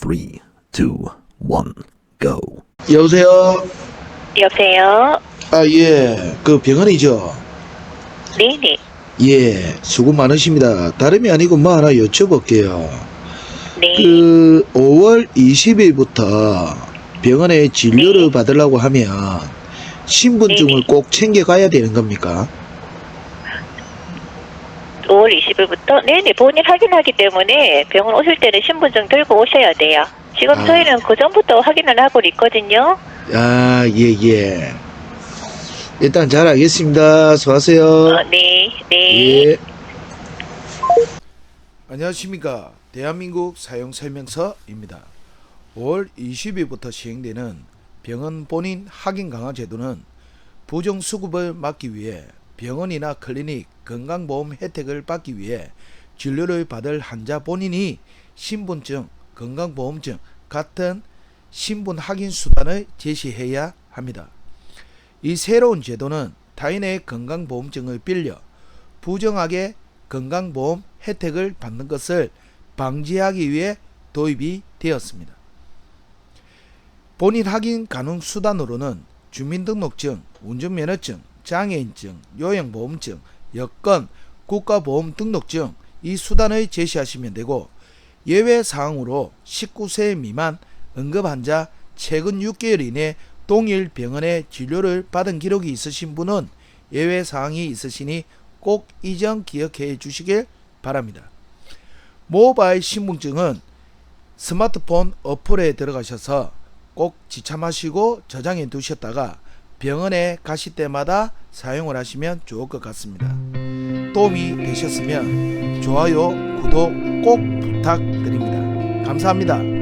Three, two, one, go. 여보세요? 여보세요? 아, 예. 그 병원이죠? 네네. 예. 수고 많으십니다. 다름이 아니고 뭐 하나 여쭤볼게요. 네. 그 5월 20일부터 병원에 진료를 네. 받으려고 하면 신분증을 네네. 꼭 챙겨가야 되는 겁니까? 5월 20일부터? 네네. 본인 확인하기 때문에 병원 오실 때는 신분증 들고 오셔야 돼요. 지금 아. 저희는 그 전부터 확인을 하고 있거든요. 아, 예, 예. 일단 잘 알겠습니다. 수고하세요. 어, 네. 네. 예. 안녕하십니까. 대한민국 사용설명서입니다. 5월 20일부터 시행되는 병원 본인 확인 강화 제도는 부정 수급을 막기 위해 병원이나 클리닉 건강보험 혜택을 받기 위해 진료를 받을 환자 본인이 신분증, 건강보험증 같은 신분 확인 수단을 제시해야 합니다. 이 새로운 제도는 타인의 건강보험증을 빌려 부정하게 건강보험 혜택을 받는 것을 방지하기 위해 도입이 되었습니다. 본인 확인 가능 수단으로는 주민등록증, 운전면허증, 장애인증, 요양보험증, 여권, 국가보험 등록증 이 수단을 제시하시면 되고 예외 사항으로 19세 미만 응급 환자 최근 6개월 이내 동일 병원에 진료를 받은 기록이 있으신 분은 예외 사항이 있으시니 꼭 이 점 기억해 주시길 바랍니다. 모바일 신분증은 스마트폰 어플에 들어가셔서 꼭 지참하시고 저장해 두셨다가 병원에 가실 때마다 사용을 하시면 좋을 것 같습니다. 도움이 되셨으면 좋아요, 구독 꼭 부탁드립니다. 감사합니다.